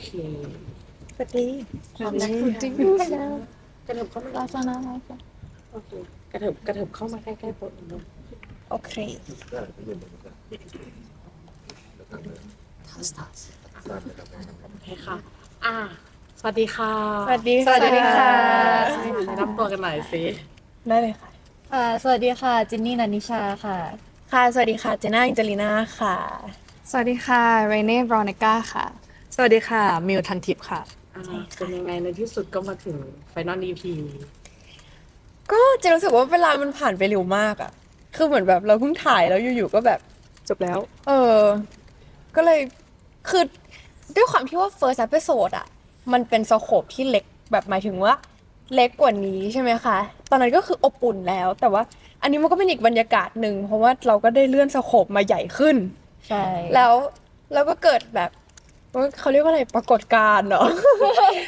เคสวัสดีความรักสวัสดีกระเถิบเข้ามาลาซานาลาซาโอเคกระเถิบกระเถิบเข้ามาใกล้ๆโป๊ะหน่อยโอเคโอเคค่ะ อ่า สวัสดีค่ะ สวัสดีสวัสดีค่ะแนะนำตัวกันหน่อยสิได้เลยค่ะค่ะสวัสดีค่ะ จินนี่นันนิชาค่ะ ค่ะ สวัสดีค่ะ เจน่าอินเจลิน่าค่ะ สวัสดีค่ะ เรเน่บรอนิก้าค่ะ สวัสดีค่ะ มิวทันทิพย์ค่ะ อ่าเป็นยังไงในที่สุดก็มาถึงไฟนอล EP ก็เจะรู้สึกว่าเวลามันผ่านไปเร็วมากอะคือเหมือนแบบเราเพิ่งถ่ายแล้วอยู่ๆก็แบบ จบแล้ว เออ ก็เลย คือด้วยความที่ว่า first episode อะมันเป็นสโคปที่เล็กแบบหมายถึงว่า เล็กกว่านี้ใช่ไหมคะ ตอนนั้นก็คืออบอุ่นแล้ว แต่ว่าอันนี้มันก็เป็นอีกบรรยากาศหนึ่ง เพราะว่าเราก็ได้เลื่อนสโคปมาใหญ่ขึ้น ใช่ แล้วแล้วก็เกิดแบบ เขาเรียกว่าอะไรปรากฏการณ์เนาะ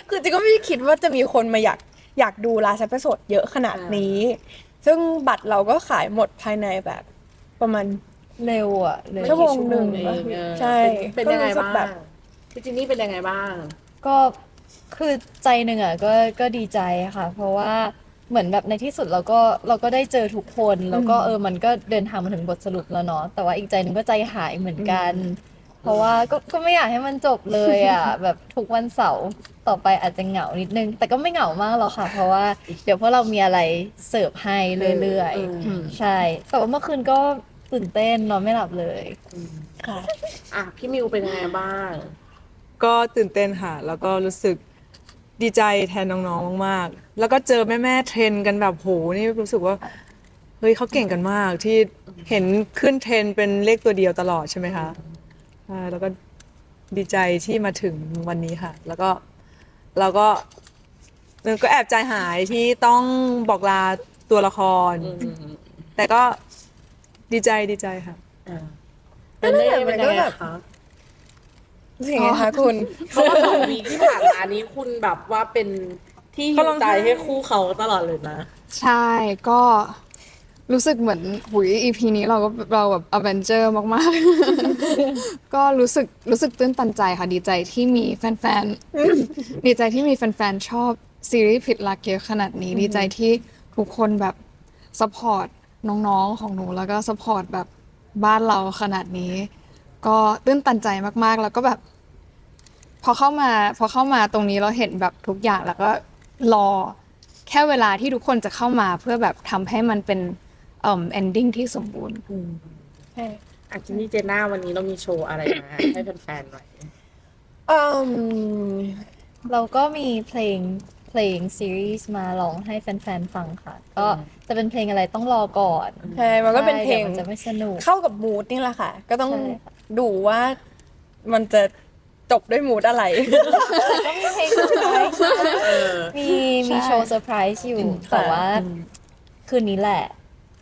คือจริงก็ไม่ได้คิดว่าจะมีคนมาอยากอยากดูลาซ p เ s โ d ดเยอะขนาดนี้ ซึ่งบัตรเราก็ขายหมดภายในแบบประมาณเร็วอะเร็วชั่วโมงหนึ่งเองเออใช่เป็นเป็นยังไงก็รู้สึกบ้าแบงบพี่จินนี่เป็นยังไงบ้าง ก็คือใจหนึ่งอะก็ก็ดีใจค่ะ เพราะว่าเหมือนแบบในที่สุดเราก็เราก็ได้เจอทุกคน แล้วก็เออมันก็เดินทางมาถึงบทสรุปแล้วเนาะแต่ว่าอีกใจหนึ่งก็ใจหายเหมือนกัน เพราะว่าก็ก็ไม่อยากให้มันจบเลยอะ แบบทุกวันเสาร์ต่อไปอาจจะเหงานิดนึง แต่ก็ไม่เหงามากหรอกค่ะ เพราะว่าเดี๋ยวพวกเรามีอะไรเสิร์ฟให้เรื่อยเออ ๆ ใช่ แต่ว่าเมื่อคืนก็ตื่นเต้นนอนไม่หลับเลยค่ะ อะพี่มิวเป็นยังไงบ้าง ก็ตื่นเต้นค่ะ แล้วก็รู้สึกดีใจแทนน้องๆ มากๆ แล้วก็เจอแม่ๆ เทรนกันแบบโห นี่รู้สึกว่า เฮ้ยเขาเก่งกันมากที่เห็นขึ้นเทรนเป็นเลขตัวเดียวตลอดใช่ไหมคะใช่แล้วก็ดีใจที่มาถึงวันนี้ค่ะ แล้วก็เราก็เออก็แอบใจหายที่ต้องบอกลาตัวละคร แต่ก็ดีใจดีใจค่ะอ่าเป็นได้มัเป็นนก็ยังไงแบบคะรู้สึกยังไงคะคุณเพราะว่าสองวีคที่ผ่านมานี้คุณแบบว่าเป็นที่ฮิวใจให้คู่เขาตลอดเลยนะ ใช่ก็ รู้สึกเหมือนหุย EP นี้เราก็เราแบบอเวนเจอร์มากๆ ก็รู้สึกรู้สึกตื้นตันใจค่ะดีใจที่มีแฟนๆ ดีใจที่มีแฟนๆ ชอบซีรีส์ผิดลักเยอะขนาดนี้ ดีใจที่ทุกคนแบบสปอร์ตน้องๆ ของหนูแล้วก็สปอร์ตแบบบ้านเราขนาดนี้ ก็ตื้นตันใจมากๆ แล้วก็แบบ พอเข้ามาพอเข้ามาตรงนี้เราเห็นแบบทุกอย่างแล้วก็รอแค่เวลาที่ทุกคนจะเข้ามาเพื่อแบบทำให้มันเป็น เอ่อ ending ที่สมบูรณ์อะจินนี่เจน่าวันนี้เรามีโชว์อะไรมา ให้แฟนๆหน่อยอืมเราก็มีเพลงเพลงซีรีส์มาร้องให้แฟนๆฟังค่ะ ก็จะเป็นเพลงอะไรต้องรอก่อนใช่มันก็เป็นเพลงใช่ดี๋ยวมันจะไม่สนุก เข้ากับมูดนี่แหละค่ะ ก็ต้องใช่ค่ะ ดูว่ามันจะจบด้วยมูดอะไร ก็มีเพลงเซอร์ไพรส์มีมีโชว์เซอร์ไพรส์อยู่ แต่ว่าคืนนี้แหละเ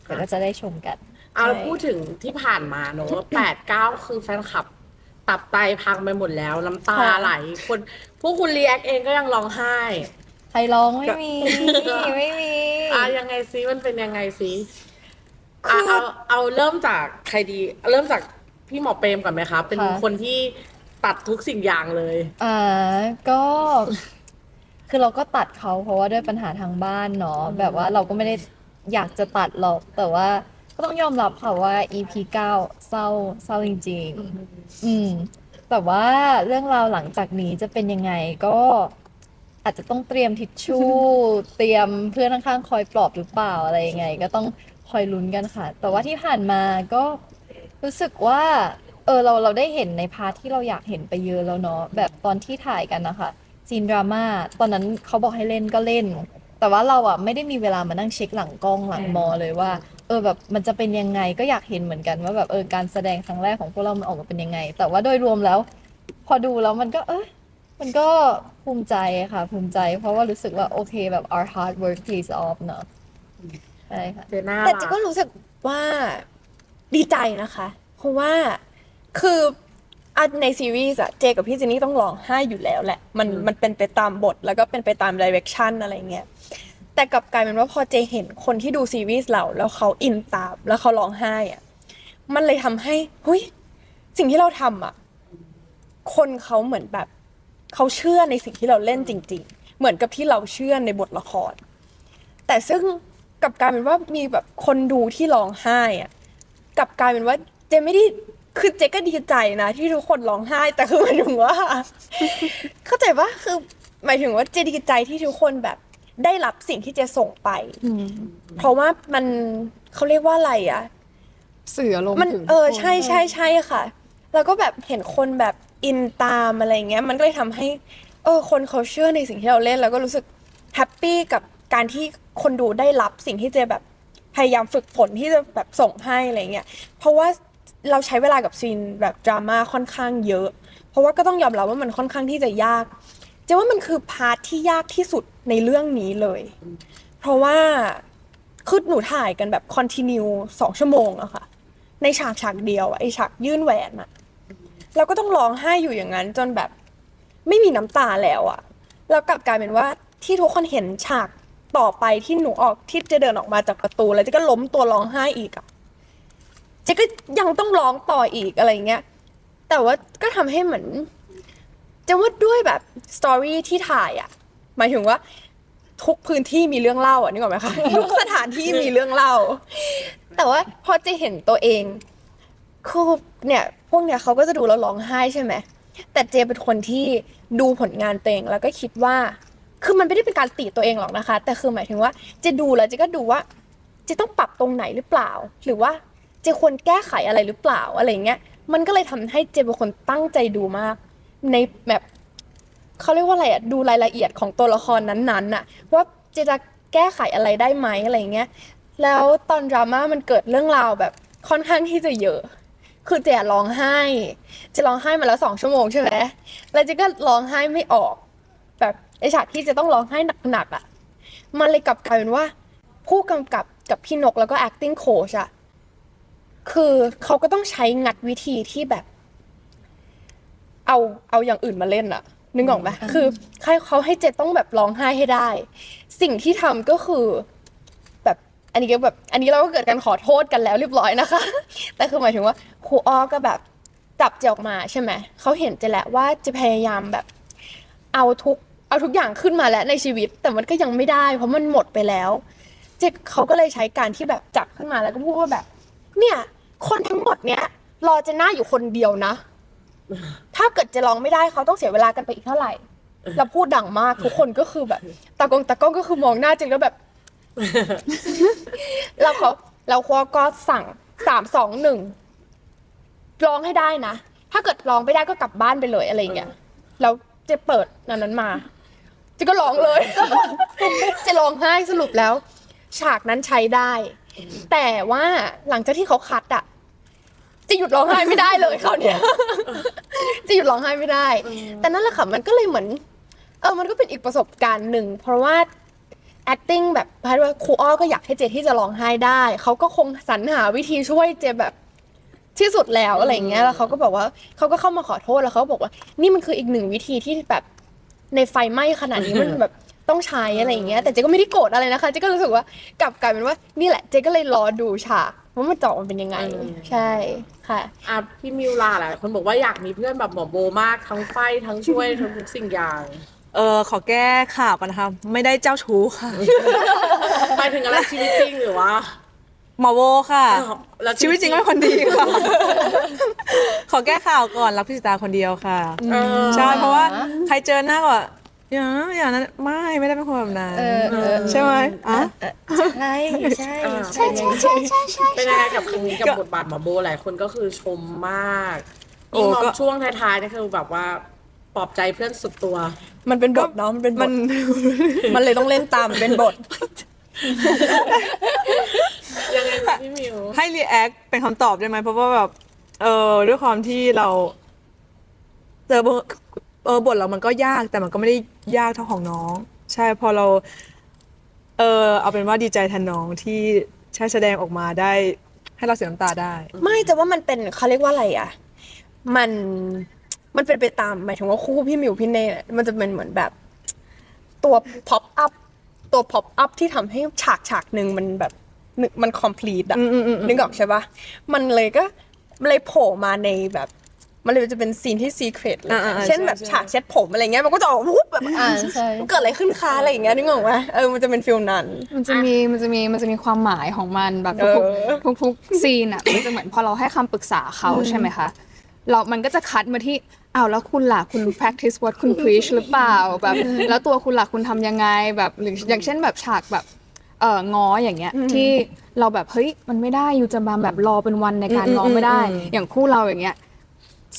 ดี๋ยวก็จะได้ชมกัน เอาแล้วใช่พูดถึงที่ผ่านมาเนอะแปดเก้าคือแฟนคลับ ตับไตพังไปหมดแล้ว น้ำตาไหล คนพวกคุณรีแอคเองก็ยังร้องไห้ ใครร้องไม่มี ไม่มีอะยังไงซิมันเป็นยังไงซิอะเอาเอาเริ่มจากใครดี เริ่มจากพี่หมอเปรมก่อนไหมครับ เป็นค่ะคนที่ตัดทุกสิ่งอย่างเลย อ่าก็คือเราก็ตัดเขาเพราะว่าด้วยปัญหาทางบ้านเนาะแบบว่าเราก็ไม่ได้ อยากจะตัดหรอกแต่ว่าก็ต้องยอมรับค่ะว่า EP 9เศร้าเศร้าจริง ๆ อืม แต่ว่าเรื่องราวหลังจากนี้จะเป็นยังไงก็อาจจะต้องเตรียมทิชชู่ เตรียมเพื่อนข้างๆคอยปลอบหรือเปล่าอะไรยังไง ก็ต้องคอยลุ้นกันค่ะ แต่ว่าที่ผ่านมาก็รู้สึกว่า เออเราเราได้เห็นในพาร์ทที่เราอยากเห็นไปเยอะแล้วเนาะแบบตอนที่ถ่ายกันนะคะซีนดราม่าตอนนั้นเขาบอกให้เล่นก็เล่น แต่ว่าเราอะไม่ได้มีเวลามานั่งเช็คหลังกล้องหลังมอเลยว่า เออแบบมันจะเป็นยังไงก็อยากเห็นเหมือนกันว่าแบบเออการแสดงครั้งแรกของพวกเรามันออกมาเป็นยังไง แต่ว่าโดยรวมแล้ว พอดูแล้วมันก็เออมันก็ภูมิใจค่ะ ภูมิใจ เพราะว่ารู้สึกว่าโอเคแบบ our hard work pays off เนอะใช่ค่ะ เจน่าแต่ล่ะเจก็รู้สึกว่าดีใจนะคะ เพราะว่าคือ อันในซีรีส์อะเจกับพี่เจนนี่ต้องร้องไห้อยู่แล้วแหละ มันมันเป็นไปตามบทแล้วก็เป็นไปตามดิเรกชันอะไรเงี้ยแต่กลับกลายเป็นว่าพอเจเห็นคนที่ดูซีรีส์เราแล้วเขาอินตามแล้วเขาร้องไห้อะมันเลยทำให้เฮ้ยสิ่งที่เราทำอะคนเขาเหมือนแบบเขาเชื่อในสิ่งที่เราเล่นจริง ๆ เหมือนกับที่เราเชื่อในบทละคร แต่ซึ่งกลับกลายเป็นว่ามีแบบคนดูที่ร้องไห้อะกลับกลายเป็นว่าเจไม่ได้ คือเจก็ดีใจนะ ที่ทุกคนร้องไห้ แต่คือหมายถึงว่า เข้าใจปะคือหมายถึงว่าเจดีใจที่ทุกคนแบบได้รับสิ่งที่เจส่งไป เพราะว่ามันเขาเรียกว่าอะไรอะสื่ออารมณ์มันถึงเออทุกคนใช่ใช่ใช่ค่ะ แล้วก็แบบเห็นคนแบบอินตามอะไรเงี้ย มันก็เลยทำให้ เออ คนเขาเชื่อในสิ่งที่เราเล่น แล้วก็รู้สึกแฮปปี้กับการที่คนดูได้รับสิ่งที่เจแบบพยายามฝึกฝนที่จะแบบส่งให้อะไรเงี้ย เพราะว่า เราใช้เวลากับซีนแบบดราม่าค่อนข้างเยอะ เพราะว่าก็ต้องยอมรับว่ามันค่อนข้างที่จะยากเจว่ามันคือพาร์ทที่ยากที่สุดในเรื่องนี้เลย เพราะว่าคือหนูถ่ายกันแบบคอนติเนียสองชั่วโมงอะค่ะ ในฉากฉากเดียวไอฉากยื่นแหวนอะเราก็ต้องร้องไห้อยู่อย่างนั้น จนแบบไม่มีน้ำตาแล้วอะแล้วกลับกลายเป็นว่าที่ทุกคนเห็นฉากต่อไปที่หนูออกที่จะเดินออกมาจากประตู แล้วจะก็ล้มตัวร้องไห้อีกอะ เจ๊ก็ยังต้องร้องต่ออีกอะไรเงี้ย แต่ว่าก็ทำให้เหมือนจะว่าด้วยแบบสตอรี่ที่ถ่ายอะหมายถึงว่า ทุกพื้นที่มีเรื่องเล่าอะนึกออกไหมคะทุกสถานที่มีเรื่องเล่า แต่ว่าพอเจะเห็นตัวเองคือเนี่ย พวกเนี่ยเขาก็จะดูแล้วร้องไห้ใช่ไหมแต่เจเป็นคนที่ดูผลงานตัวเองแล้วก็คิดว่า คือมันไม่ได้เป็นการติตัวเองหรอกนะคะ แต่คือหมายถึงว่าเจดูแล้วเจก็ดูว่าเจต้องปรับตรงไหนหรือเปล่า หรือว่า เจควรแก้ไขอะไรหรือเปล่าอะไรเงี้ย มันก็เลยทำให้เจเป็นคนตั้งใจดูมาก ในแบบเขาเรียกว่าอะไรอะดูรายละเอียดของตัวละครนั้นๆน่ะ ว่าเจจะแก้ไขอะไรได้ไหมอะไรเงี้ย แล้วตอนดราม่ามันเกิดเรื่องราวแบบค่อนข้างที่จะเยอะคือเจอะร้องไห้เจะร้องไห้มาแล้วสองชั่วโมงใช่ไหมแล้วเจก็ร้องไห้ไม่ออก แบบไอฉากที่จะต้องร้องไห้หนักๆอะมันเลยกลับกลายเป็นว่า ผู้กำกับกับพี่นกแล้วก็ acting coach อะ คือเขาก็ต้องใช้งัดวิธีที่แบบ เอาเอาอย่างอื่นมาเล่นอะนึกออกไหมคือให้เขาให้เจต้องแบบร้องไห้ให้ได้ สิ่งที่ทำก็คือ แบบอันนี้ก็แบบ อันนี้เราก็เกิดการขอโทษกันแล้วเรียบร้อยนะคะ แต่คือหมายถึงว่าครูอ้อก็แบบจับเจออกมาใช่ไหมเขาเห็นเจแล้วว่าจะพยายามแบบ เอาทุกเอาทุกอย่างขึ้นมาแล้วในชีวิต แต่มันก็ยังไม่ได้ เพราะมันหมดไปแล้ว เจเขาก็เลยใช้การที่แบบจับขึ้นมาแล้วก็พูดว่าแบบ เนี่ย คนทั้งหมดเนี้ยรอเจน่าอยู่คนเดียวนะ ถ้าเกิดจะร้องไม่ได้เขาต้องเสียเวลากันไปอีกเท่าไหร่แล้วพูดดังมากทุกคนก็คือแบบตากองตากล้องก็คือมองหน้าเจนแล้วแบบแล้วเขาแล้วเขาก็สั่งสามสองหนึ่งร้องให้ได้นะ ถ้าเกิดร้องไม่ได้ก็กลับบ้านไปเลยอะไรอย่างเงี้ยแล้วเจะเปิดนันนั้นมาเจะก็ร้องเลยจะร้องไห้สรุปแล้ว ฉากนั้นใช้ได้ แต่ว่าหลังจากที่เขาคัดอะจะหยุดร้องไห้ไม่ได้เลยเขาวเนี่ยจะหยุดร้องไห้ไม่ได้ แต่นั่นแหละค่ะมันก็เลยเหมือน เออมันก็เป็นอีกประสบการณ์หนึ่งเพราะว่า acting แบบพายว่าครูอ้อก็อยากให้เจที่จะร้องไห้ได้ เขาก็คงสรรหาวิธีช่วยเจแบบที่สุดแล้วอะไรอย่างเงี้ยแล้วเขาก็บอกว่าเขาก็เข้ามาขอโทษแล้วเขาบอกว่า นี่มันคืออีกหนึ่งวิธีที่แบบในไฟไหม้ขนาดนี้มันแบบ ต้องใช้อะไรอย่างเงี้ยแต่เจก็ไม่ได้โกรธอะไรนะคะเจก็รู้สึกว่ากลับกลายเป็นว่านี่แหละเจก็เลยรอดูฉากว่ามันจะออกมาเป็นยังไงใช่ค่ะ อะพี่มิวลาหลายคนบอกว่าอยากมีเพื่อนแบบหมอโบมากทั้งไฟทั้งช่วยทั้งทุกสิ่งอย่างเออขอแก้ข่าวกันนะคะไม่ได้เจ้าชู้ค่ะหมายถึงอะไรชีวิตจริงหรือว่าหมอโวค่ะแล้วชีวิตจริงก็เป็นคนดีค่ะ ขอแก้ข่าวก่อนรักพี่สิตาคนเดียวค่ะ เออใช่เพราะว่าใครเจอหน้าก็ อย่าอย่างนั้นไม่ไม่ได้เป็นคนแบบนั้นเออเออ ใช่ไหมอะ ใช่ใช่อ่าใช่ใช่ใช่ใช่ใช่เป็นยังไงกับครั้งนี้กับบทบาทหมอโบหลายคนก็คือชมมากโอ้ยิ่งมองก็ช่วงท้ายๆนี่คือแบบว่าปลอบใจเพื่อนสุดตัว มันเป็นบทเนาะมันเป็นบมัทนมันเลยต้องเล่นตามเป็นบทยังไงคะพี่มิวให้รีแอคเป็นคำตอบได้ไหมเพราะว่าแบบเออด้วยความที่เรา เจอบท เออบทเรามันก็ยากแต่มันก็ไม่ได้ยากเท่าของน้อง ใช่พอเรา เออเอาเป็นว่าดีใจแทนน้องที่ใช้แสดงออกมาได้ ให้เราเสียน้ำตาได้ ไม่แต่ว่ามันเป็นเขาเรียกว่าอะไรอะ มันมันเป็นไปตามหมายถึงว่าคู่พี่มิวพี่เน่เนี่ยมันจะเป็นเหมือนแบบ ตัว pop up ตัว pop up ที่ทำให้ฉากฉากหนึ่งมันแบบนึกมัน complete อะอืมอืมอืมอืม นึกออกใช่ปะมันเลยก็เลยโผล่มาในแบบ มันเลยจะเป็นซีนที่ซีเครตเลย อ่าๆๆเช่นแบบใช่ฉากเช็ดผมอะไรเงี้ยมันก็จะออกวุบแบบอ่าใช่ เกิดอะไรขึ้นคะอะไรอย่างเงี้ยนึกออกไหมเออมันจะเป็นฟิลนั้น มันจะมีมันจะมีมันจะมีความหมายของมันแบบเอทุกอๆทุกๆซีนอะมันจะเหมือนพอเราให้คำปรึกษาเขาใช่ไหมคะเรามันก็จะคัดมาที่อ้าวแล้วคุณล่ะคุณ practice what คุณ preach หรือเปล่าแบบแล้วตัวคุณล่ะคุณทำยังไงแบบหรืออย่างเช่นแบบฉากแบบเออง้ออย่างเงี้ยที่เราแบบเฮ้ยมันไม่ได้อยู่จะมาแบบรอเป็นวันในการง้อไม่ได้ อย่างคู่เราอย่างเงี้ย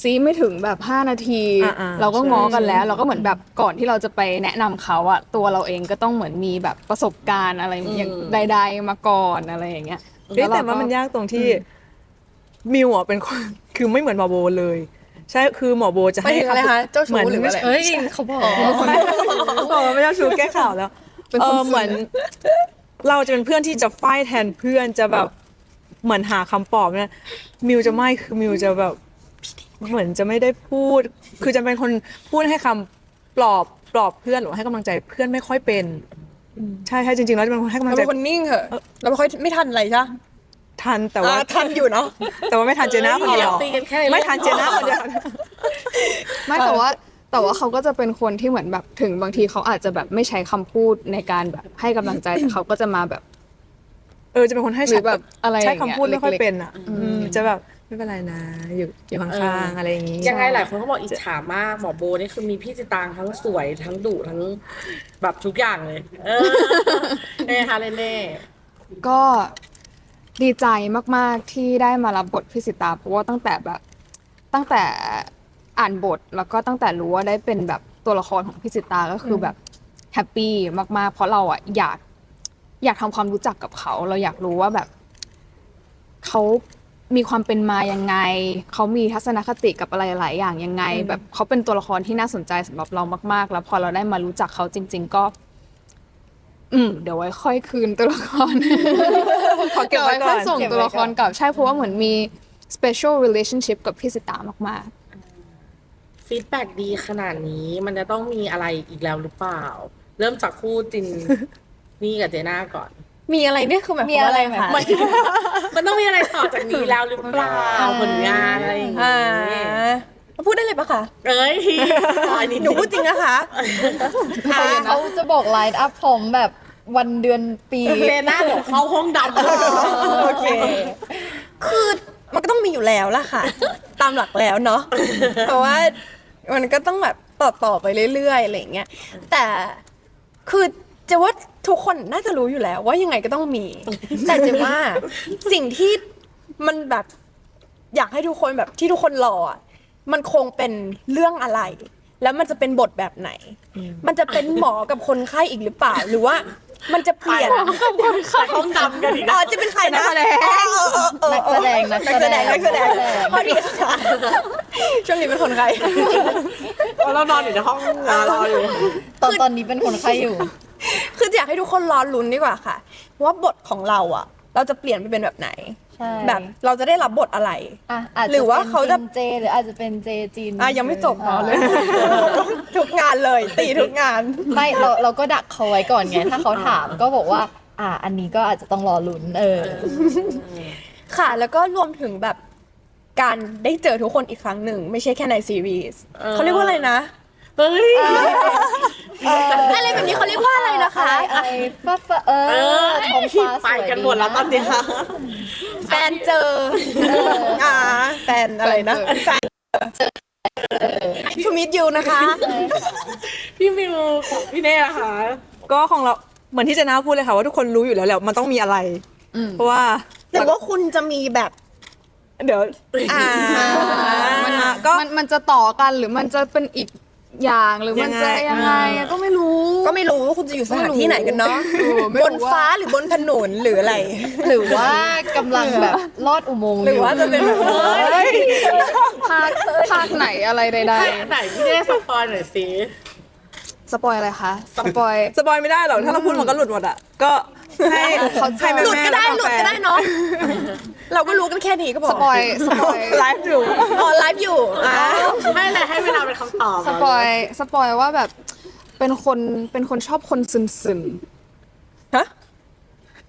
ซีไม่ถึงแบบ 5 นาที อ่าๆ เราก็ใช่ง้อกันแล้ว เราก็เหมือนแบบก่อนที่เราจะไปแนะนำเขาอะตัวเราเองก็ต้องเหมือนมีแบบประสบการณ์อะไรอย่างใด ๆ มาก่อนอะไรอย่างเงี้ยเฮ้ยล้แต่เรว่ามันยากตรงที่มิวอะเป็นคน คือไม่เหมือนหมอโบเลย ใช่คือหมอโบจะไปให้ถึงอะไรคะเจ้าชู้เหมือนหรืออะไร เอ้ยเขาบอกบอกว่าไม่เจ้าชู้แก้ข่าวแล้วเป็นคนเออซึ้งเหมือน เราจะเป็นเพื่อนที่จะไฟท์แทนเพื่อนจะแบบเหมือนหาคำปลอบเนี่ยมิวจะไม่คือมิวจะแบบ เหมือนจะไม่ได้พูด คือจะเป็นคนพูดให้คำปลอบปลอบเพื่อนหรือว่าให้กำลังใจเพื่อนไม่ค่อยเป็น ใช่ใช่จริงๆแล้วจะเป็นคนให้กำลัเรางใจเป็นคนนิ่งเหอะเราไม่ค่อยไม่ทันอะไรใช่ไหมทันแต่ว่า อ่าทันอยู่เนาะ แต่ว่าไม่ทันเจน่าคนเดียวตีกันแค่ในไม่ทันเจน่าคนเดียว ไม่แต่ว่าแต่ว่าเขาก็จะเป็นคนที่เหมือนแบบถึงบางทีเขาอาจจะแบบไม่ใช้คำพูดในการแบบให้กำลังใจแต่เขาก็จะมาแบบ เออจะเป็นคนให้หรือแบบอะไรอย่างเงี้ใช้ยคำพูดไม่ค่อยเล็กๆ เป็นอะอืมจะแบบ ไม่เป็นไรนะ อยู่อยู่ข้างๆอะไรอย่างงี้ยังไงหลายคนเขาบอกอิจฉามากหมอโบนี่คือมีพี่จิตางทั้งสวยทั้งดุทั้งแบบทุกอย่างเลย เออเน่ฮะเล่เน่ก็ดีใจมากๆที่ได้มารับบทพิสิตาเพราะว่าตั้งแต่แบบตั้งแต่อ่านบทแล้วก็ตั้งแต่รู้ว่าได้เป็นแบบตัวละครของพิสิตาก็คือแบบแฮปปี้มากๆ เพราะเราอะอยากอยากทำความรู้จักกับเขา เราอยากรู้ว่าแบบเขา มีความเป็นมายังไง เขามีทัศนคติกับอะไรหลายอย่างยังไง แบบเขาเป็นตัวละครที่น่าสนใจสำหรับเรามาก ๆ แล้วพอเราได้มารู้จักเขาจริง ๆ ก็ อืม เดี๋ยวไว้ค่อยคืนตัวละครขอเก็บไว้ก่อนค่อยส่งตัวละครกลับใช่เพราะว่าเหมือนมี special relationship กับพี่สิตามากฟีดแบ็ดีขนาดนี้ มันจะต้องมีอะไรอีกแล้วหรือเปล่า เริ่มจากคู่จินนี่กับเจน่าก่อน มีอะไรเนี่ยคือแบบมีอะไรไหมมันมันต้องมีอะไรต่อจากนี้แล้วหรือเปล่าผลงานอะไรอย่างอ่างี้พูดได้เลยปะคะเอ้ยอันนี้หนูพูดจริงนะคะแต่เดี๋ยวเขาจะบอกไลน์อัพพร้อมแบบวันเดือนปีเจน่าเดี๋ยวเข้าห้องดำโอเค คือมันก็ต้องมีอยู่แล้วล่ะค่ะ ตามหลักแล้วเนาะแต่ว่ามันก็ต้องแบบต่อต่อไปเรื่อยๆอะไรอย่างเงี้ยแต่คือจะว่า ทุกคนน่าจะรู้อยู่แล้ว ว่ายังไงก็ต้องมี แต่จะว่าสิ่งที่มันแบบอยากให้ทุกคนแบบที่ทุกคนรออะมันคงเป็นเรื่องอะไร แล้วมันจะเป็นบทแบบไหน มันจะเป็นหมอกับคนไข้อีกหรือเปล่า หรือว่ามันจะเปลี่ยนห้องดำกันอีกอ๋นะอจะเป็นใครนะอ๋อเออเออเออนักแสดงนักนักแสแสดดงงนักแสดงพอดีค่ะช่วงนี้เป็นคนไข้เรานอนอยู่ในห้องรออยู่ตอนตอนนี้เป็นคนไข้อยู่ คืออยากให้ทุกคนรอลุ้นดีกว่าค่ะ ว่าบทของเราอะ เราจะเปลี่ยนไปเป็นแบบไหน ใช่แบบเราจะได้รับบทอะไร อะอาจจะหรือว่าเขาจะ ป็นเจหรืออาจจะเป็นเจจีนอะยังไม่จบรอเลย ทุกงานเลย ตีทุกงาน ไม่เราเราก็ดักเขาไว้ก่อนไง ถ้าเขาถามก็บอกว่า อะอันนี้ก็อาจจะต้องรอลุ้นเออ ค่ะ แล้วก็รวมถึงแบบการได้เจอทุกคนอีกครั้งหนึ่ง ไม่ใช่แค่ในซีรีส์เออเขาเรียกว่าอะไรนะ เฮ้ย อะไรแบบนี้เขาเรียกว่าอะไรนะคะอะไรอะไรฟ้าฟ้าเอเอออท้องฟ้าสไปวยกันหมดแล้วตอนเนี้ยแฟนเจอ อ่าแฟนอะไรนะแฟนทูมิดยูนะคะ พี่มิวกับพี่เน่ล่ะคะก็ของเราเหมือนที่เจน่าพูดเลยค่ะว่าทุกคนรู้อยู่แล้วแหละมันต้องมีอะไรเพราะว่าแต่ว่าคุณจะมีแบบเดี๋ยวอ่ามันก็ มันมันจะต่อกันหรือมันจะเป็นอีก อย่างหรือมันจะยัยังงไงไงอะก็ไม่รู้ ก็ไม่รู้ว่าคุณจะอยู่สถานที่ไหนกันเนาะเออไม่บรู้นว่า ฟ้าหรือบนถนนหรืออะไร หรือว่ากำลังแบบลอดอุโมงค์หรือว่าจะเป็นแบบภาคภาคไหนอะไรใดไหนพี่เน่สปอยหน่อยสิ ๆสปอยอะไรคะสปอย สปอยไม่ได้หรอกถ้าเราพูดมันก็หลุดหมดอะก็ ให้ให้แม่หลุดก็ได้แม่หลุดก็ได้เนาะเราก็รู้กันแค่นี้ก็พอสปอยสปอยไลฟ์อยู่อ๋อไลฟ์อยู่อ่าให้อะไรให้เวลาเป็นคำตอบสปอยสปอยว่าแบบเป็นคนเป็นคนชอบคนซึนซึนฮะไ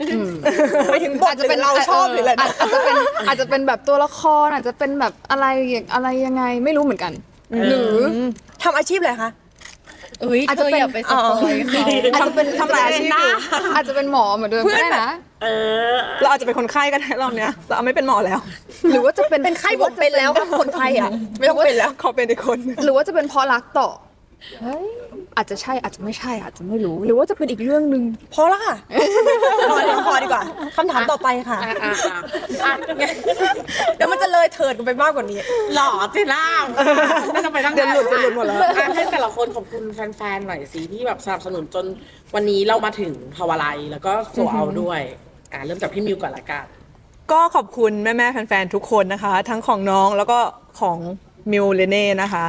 ปถึงบทหรือเราชอบหรืออะไรอาจอาจจะเป็นอาจจะเป็นแบบตัวละครอาจจะเป็นแบบอะไรอย่างอะไรยังไงไม่รู้เหมือนกัน หรือทำอาชีพอะไรคะเอ้ยอาจเธจะอเป็นอย่าไปสปอยเขาอาจจะเป็นทำหลายอาชีพอยู่อาจจะเป็นหมอเหมือนเดิมก็ได้นะ เออ เราอาจจะเป็นคนไข้ก็ได้รอบเนี้ย เราไม่เป็นหมอแล้ว หรือว่าจะเป็นเป็นไข้ผมเป็นแล้วครับคนไข้อะไม่ต้องเป็นแล้วขอเป็นอีกคน หรือว่าจะเป็นเพราะรักต่อ อาจจะใช่อาจจะไม่ใช่อาจจะไม่รู้ หรือว่าจะเป็นอีกเรื่องหนึ่งพอแล้วค่ะพอเดี๋ยวพอดีกว่าคำถามต่อไปค่ะอะอะอะอะเดี๋ยวมันจะเลยเถิดกันไปมากกว่านี้ หล่อเจล่าไม่ต้องไปตั้งเดี๋ยวหลุดเดี๋ยวหลุดหมดแล้ว อะให้แต่ละคนขอบคุณแฟนๆหน่อยสิที่แบบสนับสนุนจนวันนี้เรามาถึงภาวะไลแล้วก็โซเอาด้วยอะเริ่มจากพี่มิวก่อนละกัน ก็ขอบคุณแม่ๆแฟนๆทุกคนนะคะ ทั้งของน้องแล้วก็ของ มิวเลเน่นะคะ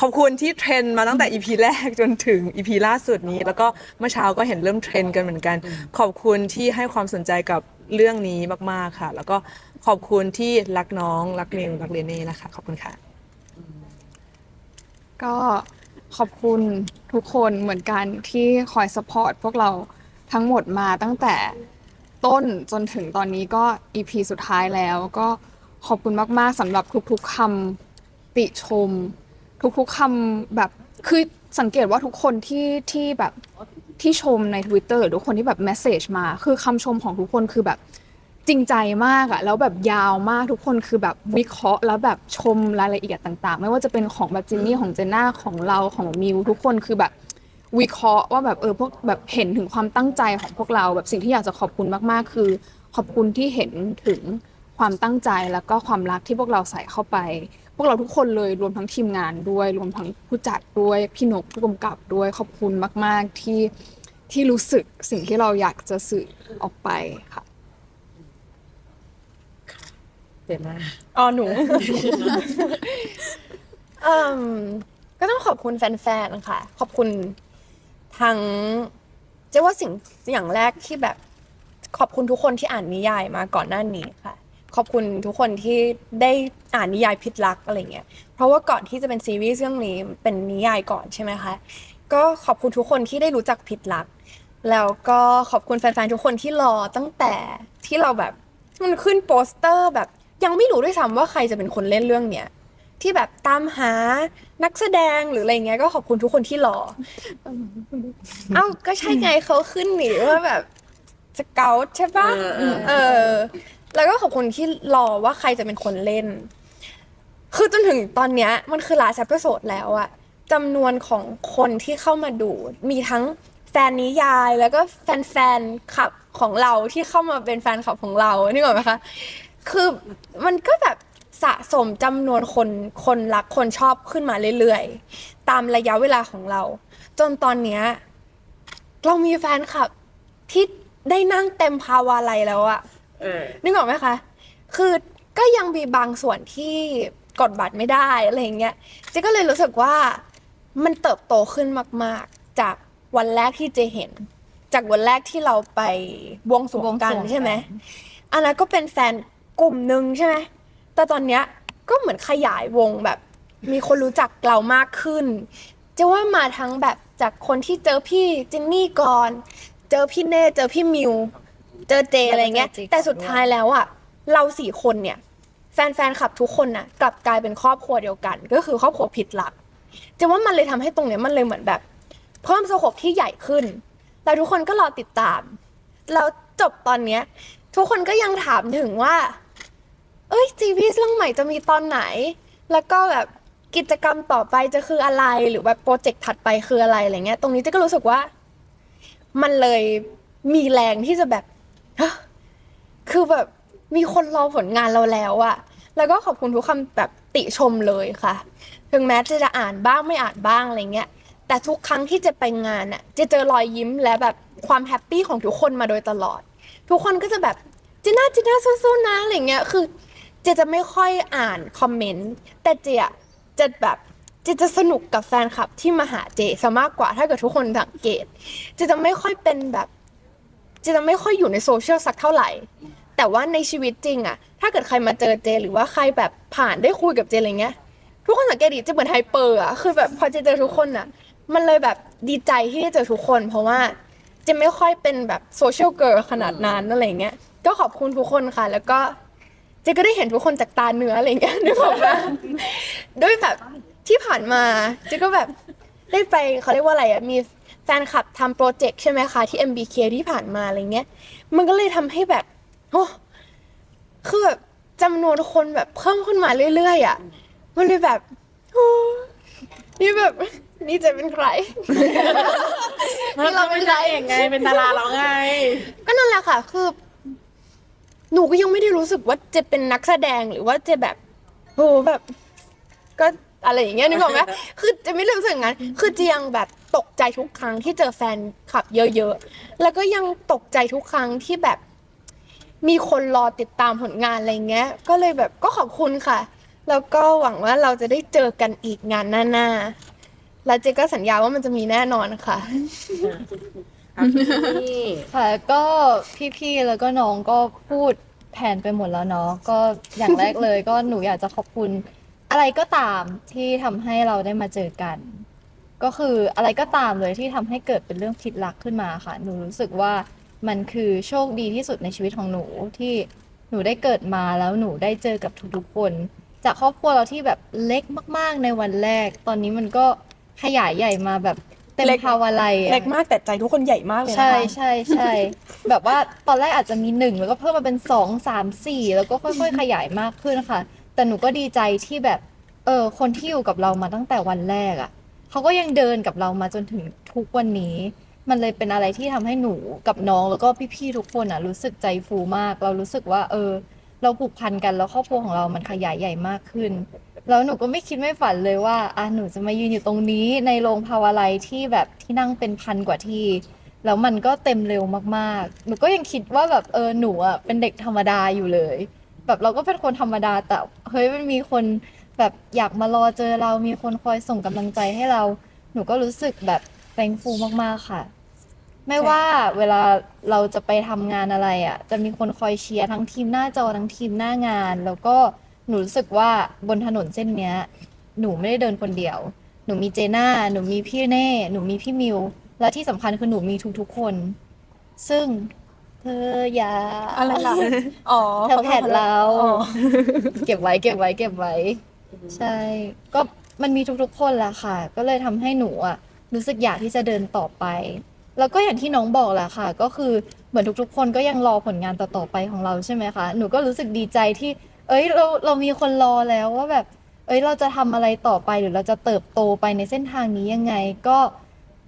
ขอบคุณที่เทรนมาตั้งแต่ EP แรกจนถึง EP ล่าสุดนี้ แล้วก็เมื่อเช้าก็เห็นเริ่มเทรนกันเหมือนกัน ขอบคุณที่ให้ความสนใจกับเรื่องนี้มาก ๆ ค่ะ แล้วก็ขอบคุณที่รักน้อง รักมิวรักเลเน่นะคะ ขอบคุณค่ะ ก็ขอบคุณทุกคนเหมือนกันที่คอยสปอร์ตพวกเราทั้งหมดมาตั้งแต่ต้นจนถึงตอนนี้ก็ EP สุดท้ายแล้ว ก็ขอบคุณมาก ๆสำหรับทุกๆคำ ติชม ทุกๆคำแบบคือสังเกตว่าทุกคนที่ที่แบบที่ชมใน Twitter หรือทุกคนที่แบบเมสเซจมา คือคำชมของทุกคนคือแบบจริงใจมากอะแล้วแบบยาวมากทุกคนคือแบบวิเคราะห์แล้วแบบชมรายละเอียดต่าง ๆ ไม่ว่าจะเป็นของแบบจินนี่ของเจน่าของเราของมิวทุกคนคือแบบวิเคราะห์ว่าแบบเออพวกแบบเห็นถึงความตั้งใจของพวกเราแบบสิ่งที่อยากจะขอบคุณมากๆ คือ ขอบคุณที่เห็นถึง ความตั้งใจแล้วก็ความรักที่พวกเราใส่เข้าไป พวกเราทุกคนเลยรวมทั้งทีมงานด้วย รวมทั้งผู้จัดด้วยพี่นกผู้กำกับด้วยขอบคุณมาก ๆที่ที่รู้สึกสิ่งที่เราอยากจะสื่อออกไปค่ะเจน่าอ๋อหนู เอิ่มก็ต้องขอบคุณแฟนๆค่ะ ขอบคุณทั้งเจ๊ว่าสิ่งอย่างแรกที่แบบขอบคุณทุกคนที่อ่านนิยายมาก่อนหน้านี้ค่ะ ขอบคุณทุกคนที่ได้อ่านนิยายพิษรักอะไรเงี้ย เพราะว่าก่อนที่จะเป็นซีรีส์เรื่องนี้เป็นนิยายก่อนใช่ไหมคะ ก็ขอบคุณทุกคนที่ได้รู้จักพิษรัก แล้วก็ขอบคุณแฟนๆทุกคนที่รอตั้งแต่ที่เราแบบมันขึ้นโปสเตอร์แบบยังไม่รู้ด้วยซ้ำว่าใครจะเป็นคนเล่นเรื่องเนี้ยที่แบบตามหานักแสดงหรืออะไรเงี้ยก็ขอบคุณทุกคนที่รอ เอ้าก็ใช่ไงเขาขึ้นหนีว่าแบบสเกลใช่ปะเออเออเออ แล้วก็ขอบคุณที่รอว่าใครจะเป็นคนเล่น คือจนถึงตอนเนี้ยมันคือลาส t ป i โ o d แล้วอะจำนวนของคนที่เข้ามาดู มีทั้งแฟนนิยายแล้วก็แฟนๆขับของเราที่เข้ามาเป็นแฟนคลับของเรานี่ก่อนไหมคะ คือมันก็แบบสะสมจำนวนคนคนรักคนชอบขึ้นมาเรื่อยๆ ตามระยะเวลาของเรา จนตอนเนี้ยเรามีแฟนคลับที่ได้นั่งเต็มภาวาลัยแล้วอะ นึกออกไหมคะ คือก็ยังมีบางส่วนที่กดบัตรไม่ได้อะไรอย่างเงี้ยเจ๊ก็เลยรู้สึกว่ามันเติบโตขึ้นมาก ๆ จากวันแรกที่เจเห็น จากวันแรกที่เราไปบวงสรวงกันบวงสรวงกันใช่ไหมอันนั้นก็เป็นแฟนกลุ่มหนึ่งใช่ไหมแต่ตอนเนี้ยก็เหมือนขยายวงแบบ มีคนรู้จักเรามากขึ้นเจะว่ามาทั้งแบบจากคนที่เจอพี่จินนี่ก่อน เจอพี่เน่เจอพี่มิว เจอเจอะไรเงี้ยแล้วก็เจอจิ๊กแต่สุดท้ายแล้วอะเราสี่คนเนี่ย แฟนๆขับทุกคนน่ะกลับกลายเป็นครอบครัวเดียวกัน ก็คือครอบครัวผิดหลักเจะว่ามันเลยทำให้ตรงเนี้ยมันเลยเหมือนแบบ เพิ่มสโคปที่ใหญ่ขึ้นแล้วทุกคนก็รอติดตามแล้วจบตอนเนี้ย ทุกคนก็ยังถามถึงว่า เอ้ยจีวีเรื่องใหม่จะมีตอนไหน แล้วก็แบบกิจกรรมต่อไปจะคืออะไรหรือแบบโปรเจกต์ถัดไปคืออะไรอะไรเงี้ย ตรงนี้เจ๊ก็รู้สึกว่า มันเลยมีแรงที่จะแบบฮะ คือแบบมีคนรอผลงานเราแล้วอะแล้วก็ขอบคุณทุกคำแบบติชมเลยค่ะ ถึงแม้จะจะอ่านบ้างไม่อ่านบ้างอะไรเงี้ย แต่ทุกครั้งที่จะไปงานอะจะเจอรอยยิ้มและแบบความแฮปปี้ของทุกคนมาโดยตลอด ทุกคนก็จะแบบจีน่าจีน่าสู้ๆนะอะไรเงี้ย คือเจจะไม่ค่อยอ่านคอมเมนต์ แต่เจอะจะแบบเจจะสนุกกับแฟนคลับที่มาหาเจซะมากกว่าถ้าเกิดทุกคนสังเกตเจจะไม่ค่อยเป็นแบบ จะไม่ค่อยอยู่ในโซเชียลสักเท่าไหร่ แต่ว่าในชีวิตจริงอะถ้าเกิดใครมาเจอเจ หรือว่าใครแบบผ่านได้คุยกับเจอะไรเงี้ย ทุกคนสังเกตดิจะเหมือนไฮเปอร์อะคือแบบพอเจเจอทุกคนอะมันเลยแบบดีใจที่ได้เจอทุกคน เพราะว่าเจะไม่ค่อยเป็นแบบโซเชียลเกิร์ลขนาดนั้นอะไรเงี้ย ก็ขอบคุณทุกคนค่ะ แล้วก็เจก็ได้เห็นทุกคนจากตาเนื้ออะไรเงี้ยนึกออกไหมด้วยแบบที่ผ่านมาเจก็แบบได้ไปเขาเรียกว่าอะไรอะมี แฟนคลับทำโปรเจกต์ใช่ไหมคะ ที่ MBK ที่ผ่านมาอะไรเงี้ย มันก็เลยทำให้แบบโอ้คือแบบจำนวนคนแบบเพิ่มขึ้นมาเรื่อยๆอะ มันเลยแบบโอ้นี่แบบนี่จะเป็นใคร เราเป็นนางเอกไง เป็นดาราเราไง ก็นั่นแหละค่ะ คือ หนูก็ยังไม่ได้รู้สึกว่าจะเป็นนักแสดงหรือว่าจะแบบโอ้แบบ ก็ อะไรอย่างเงี้ยนึกออกไหมคือจะไม่รู้สึกงั้น คือจะยังแบบตกใจทุกครั้งที่เจอแฟนคลับเยอะๆ แล้วก็ยังตกใจทุกครั้งที่แบบ มีคนรอติดตามผลงานอะไรเงี้ย ก็เลยแบบก็ขอบคุณค่ะ แล้วก็หวังว่าเราจะได้เจอกันอีกงานหน้าๆ แล้วเจก็สัญญาว่ามันจะมีแน่นอนค่ะ นี่ค่ะก็พี่ๆ แล้วก็น้องก็พูดแทนไปหมดแล้วเนาะ ก็อย่างแรกเลย ก็หนูอยากจะขอบคุณ อะไรก็ตามที่ทำให้เราได้มาเจอกัน ก็คืออะไรก็ตามเลยที่ทำให้เกิดเป็นเรื่องผิดหลักขึ้นมาค่ะ หนูรู้สึกว่ามันคือโชคดีที่สุดในชีวิตของหนูที่หนูได้เกิดมาแล้วหนูได้เจอกับทุกๆคน จากครอบครัวเราที่แบบเล็กมาก ๆ ในวันแรก ตอนนี้มันก็ขยายใหญ่มาแบบเต็มเล็ก ภาวะไลอะ เล็กมากแต่ใจทุกคนใหญ่มากเลยนะคะ ใช่ใช่ใช่ แบบว่าตอนแรกอาจจะมีหนึ่งแล้วก็เพิ่มมาเป็นสองสามสี่แล้วก็ค่อย ๆ ขยายมากขึ้นค่ะ แต่หนูก็ดีใจที่แบบ เออ คนที่อยู่กับเรามาตั้งแต่วันแรกอะ่ะเขาก็ยังเดินกับเรามาจนถึงทุกวันนี้ มันเลยเป็นอะไรที่ทำให้หนูกับน้องแล้วก็พี่ๆทุกคนอะ รู้สึกใจฟูมาก เรารู้สึกว่า เออ เราผูกพันกันแล้วครอบครัวของเรามันขยายใหญ่มากขึ้น แล้วหนูก็ไม่คิดไม่ฝันเลยว่าอะหนูจะมายืนอยู่ตรงนี้ ในโรงภาวะไลที่แบบที่นั่งเป็นพันกว่าที่แล้วมันก็เต็มเร็วมากๆ หนูก็ยังคิดว่าแบบเออหนูอะเป็นเด็กธรรมดาอยู่เลย แบบเราก็เป็นคนธรรมดาแต่เฮ้ยมันมีคนแบบอยากมารอเจอเรามีคนคอยส่งกำลังใจให้เรา หนูก็รู้สึกแบบแ a งฟูมากๆค่ะ ไม่ว่าเวลาเราจะไปทำงานอะไรอะ จะมีคนคอยเชียร์ทั้งทีมหน้าจอทั้งทีมหน้างาน แล้วก็หนูรู้สึกว่าบนถนนเส้นเนี้ย หนูไม่ได้เดินคนเดียว หนูมีเจน่าหนูมีพี่เน่ หนูมีพี่มิว และที่สำคัญคือหนูมีทุกๆคน ซึ่ง เธออย่าอะไรล่ะอ๋อเธอแผดเราอ๋อเก็บไว้เก็บไว้เก็บไว้ ใช่ ก็มันมีทุกๆคนแหละค่ะ ก็เลยทำให้หนูอะรู้สึกอยากที่จะเดินต่อไป แล้วก็อย่างที่น้องบอกแหละค่ะ ก็คือเหมือนทุกๆ คนก็ยังรอผลงานต่อๆไปของเราใช่ไหมคะหนูก็รู้สึกดีใจที่ เอ้ยเราเรามีคนรอแล้วว่าแบบ เอ้ยเราจะทำอะไรต่อไปหรือเราจะเติบโตไปในเส้นทางนี้ยังไง ก็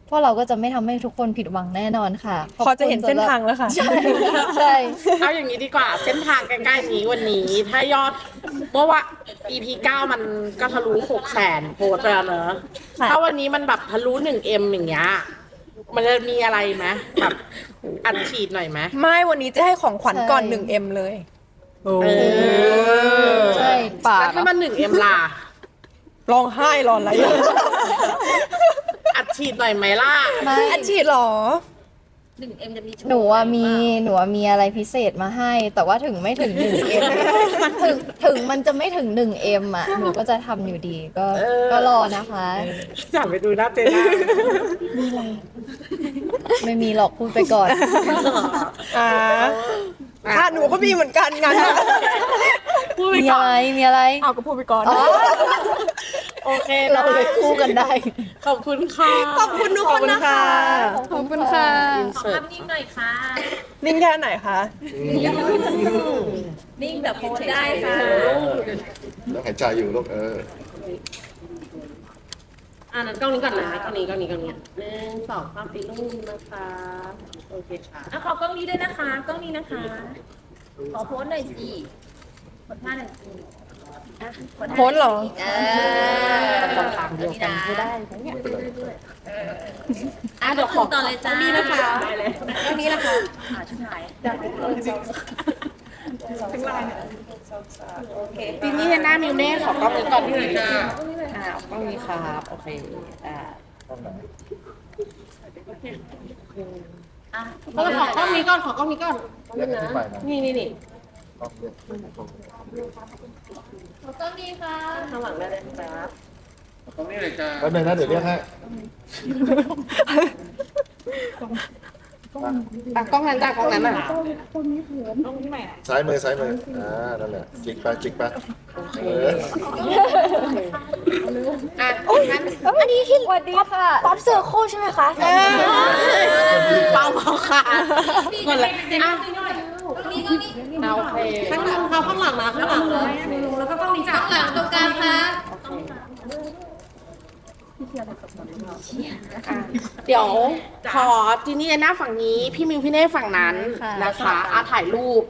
พวกเราก็จะไม่ทำให้ทุกคนผิดหวังแน่นอนค่ะขบพอคุณจะเห็นเส้นทางแล้วค่ะ ใช่ใช่ เอาอย่างนี้ดีกว่าเส้นทางใกล้ๆนี้วันนี้ ถ้ายอดเมื่อว่า EP 9 มันก็ทะลุ6แสนโพสต์ไปแล้วเนอะค่ะ ถ้าวันนี้มันแบบทะลุ 1M อย่างเงี้ยมันจะมีอะไรไหมแบบอัดฉีดหน่อยไหมไม่วันนี้จะให้ของขวัญก่อน ใช่ 1M เลยโอ้เออใช่ป่าแล้วถ้าเนาะมัน 1M ล่ะ ร้องไห้รออะไร อยู่อัดฉีดหน่อยไหมล่ะ ไม่ อันฉีดเหรอ หนูอะมีหนูอะมีอะไรพิเศษมาให้ แต่ว่าถึงไม่ถึงหนึ่งเอ็มถึงถึงมันจะไม่ถึงหนึ่งเอ็มอะหนูก็จะทำอยู่ดีก็เออ ก็รอนะคะ จับไปดูหน้าเจน่าไม่มีหรอกพูดไปก่อน อ่าค่ะหนูก็มีเหมือนกันงานพูดไปมีก่อะอนไรมีอะไรเอาก็พูดไปก่อน อ๋อโอเคเราเลยคู่กันได้ ขอบคุณค่ะ ขอบคุณทุกคนนะคะขอบคุณค่ะ อินเสิร์ตนิ่งแค่ไหนคะ นิ่งแบบโพสได้ค่ะแล้วหายใจอยู่ลูกเอออ่านั้นกล้องนี้ก่อนนะกล้องนี้กล้องนี้กล้องนี้หนึ่งสองสามปีลูกนะคะโอเคค่ะอะขอกล้องนี้ด้วยนะคะกล้องนี้นะคะ ขอโพสหน่อยสิกดท่าหน่อยสิอะกดท่า โพสเหรอ เออตอนทางเดียวกันก็ได้อะเดี๋ยวขอต่อเลยจ้านี่นะคะกล้องนี้นะคะอ่าชุดถ่ายโอเคปีนี้เห็นหน้ามิวเน่ขอกล้องนี้ก่อนพี่นะอ่ากล้องนี้ครับโอเคอ่าอะเออขอกล้องนี้ก่อนขอกล้องนี้ก่อนเรียกให้ขึ้นไปนะ นี่นี่นี่ ต้องเรียกขอกล้องนี้ค่ะข้างหลังได้เลยครับแป๊บนึงนะเดี๋ยวเรียกให้อะกล้องนั้นจ้ะกล้องนั้นน่ะซ้ายมือซ้ายมืออ่านั่นแหละจิกไปจิกไปเอออะงั้นอันนี้ที่สวัสดีค่ะป๊อปเซอร์โคใช่ไหมคะเบาเบาค่ะหมดเลย อะเอาโอเคข้างหลังเขาข้างหลังนะข้างหลังเลยแล้วก็กล้องนี้จ้ะหลังตรงกลางค่ะเดี๋ยวขอจีนี่หน้าฝั่งนี้ พี่มิวพี่เน่ฝั่งนั้นนะคะอาถ่ายรูป